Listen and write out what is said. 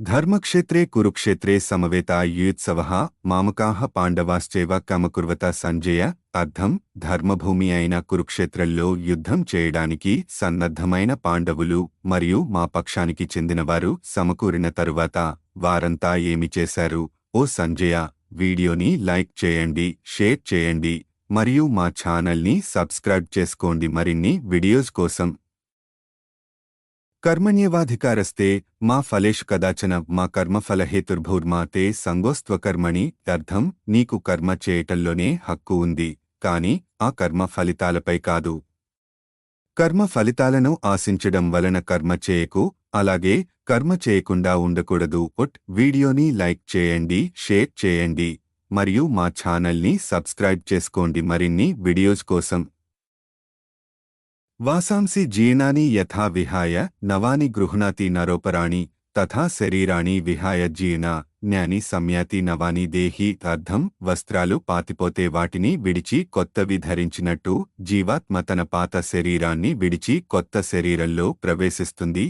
ధర్మక్షేత్రే కురుక్షేత్రే సమవేత యుత్సవ మామకాహ పాండవాశ్చేవ కమకుర్వత సంజయ అర్థం ధర్మభూమి అయిన కురుక్షేత్రంలో యుద్ధం చేయడానికి సన్నద్ధమైన పాండవులు మరియు మా పక్షానికి చెందినవారు సమకూరిన తరువాత వారంతా ఏమి చేశారు? ఓ సంజయ వీడియోని లైక్ చేయండి షేర్ చేయండి మరియు మా ఛానల్ని సబ్స్క్రైబ్ చేసుకోండి. మరిన్ని వీడియోస్ కోసం కర్మణ్యేవాధికారస్తే మా ఫలేషు కదాచన మా కర్మఫలహేతుర్భూర్మా తే సంగోస్త్వకర్మణి అర్థం నీకు కర్మ చేయటంలోనే హక్కు ఉంది కాని ఆ కర్మ ఫలితాలపై కాదు కర్మ ఫలితాలను ఆశించడం వలన కర్మ చేయకు అలాగే కర్మ చేయకుండా ఉండకూడదు ఒట్ వీడియోని లైక్ చేయండి షేర్ చేయండి మరియు మా ఛానల్ని సబ్స్క్రైబ్ చేసుకోండి మరిన్ని వీడియోస్ కోసం. వాసాంసి జీర్ణాని యథా విహాయ నవాని గృహణాతి నరోపరాణి తథా శరీరాణి విహాయ జీర్ణ జ్ఞాని సమ్యాతి నవాని దేహి అర్థం వస్త్రాలు పాతిపోతే వాటిని విడిచి కొత్తవి ధరించినట్టు జీవాత్మ తన పాత శరీరాన్ని విడిచి కొత్త శరీరంలో ప్రవేశిస్తుంది